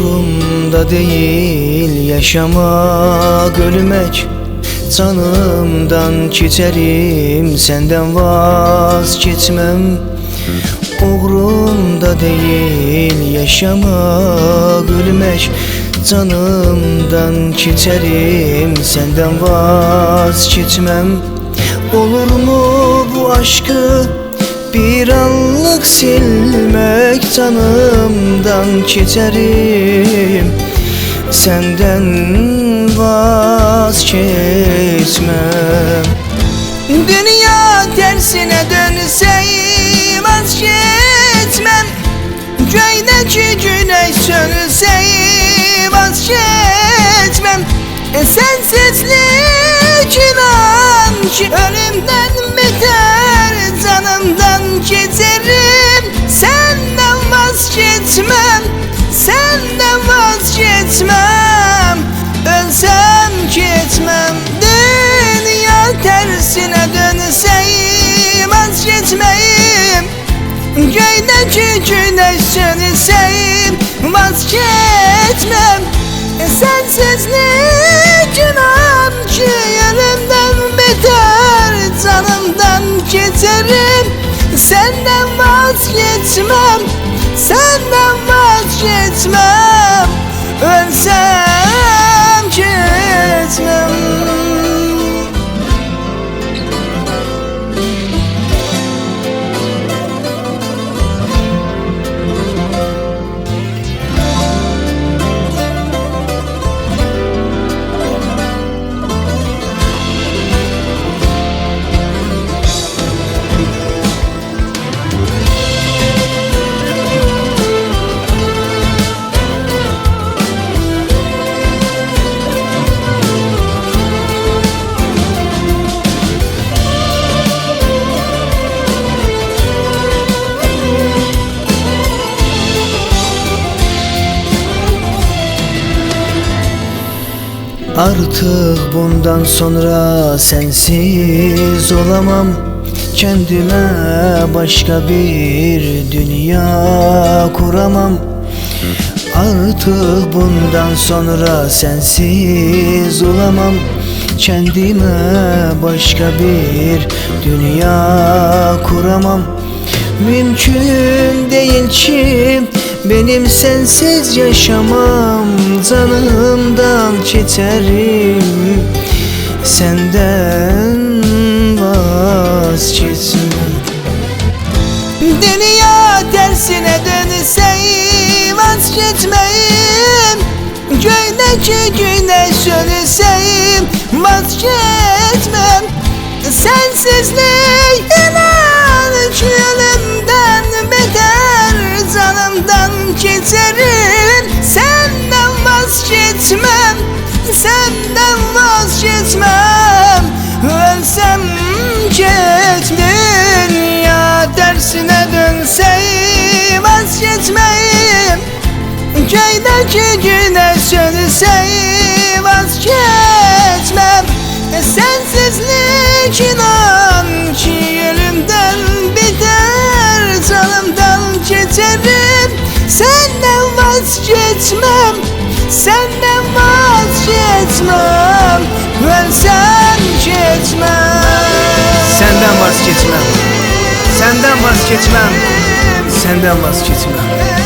Uğrumda değil yaşamak ölmek Canımdan geçerim senden vazgeçmem. Uğrumda değil yaşamak ölmek Canımdan geçerim senden vazgeçmem. Olur mu bu aşkı bir anlık silmek canımdan geçerim Senden vazgeçmem. Dünya tersine dönse vazgeçmem. Göydeki güneş sönse vazgeçmem. E Sensizlik inan ki Göydeki güneş sönse vazgeçmem. E Sensizlik inan ki ölümden beter Canımdan geçerim Senden vazgeçmem Senden vazgeçmem. Ölsem Artık bundan sonra sensiz olamam. Kendime başka bir dünya kuramam. Artık bundan sonra sensiz olamam. Kendime başka bir dünya kuramam. Mümkün değil ki benim sensiz yaşamam Canımdan geçerim Senden vazgeçmem. Dünya tersine dönse vazgeçmeyim. Göydeki güneş sönse vazgeçmem. Sensizlik Senden vazgeçmem Senden vazgeçmem Ölsem geçmem. Senden vazgeçmem Senden vazgeçmem. Senden vazgeçmem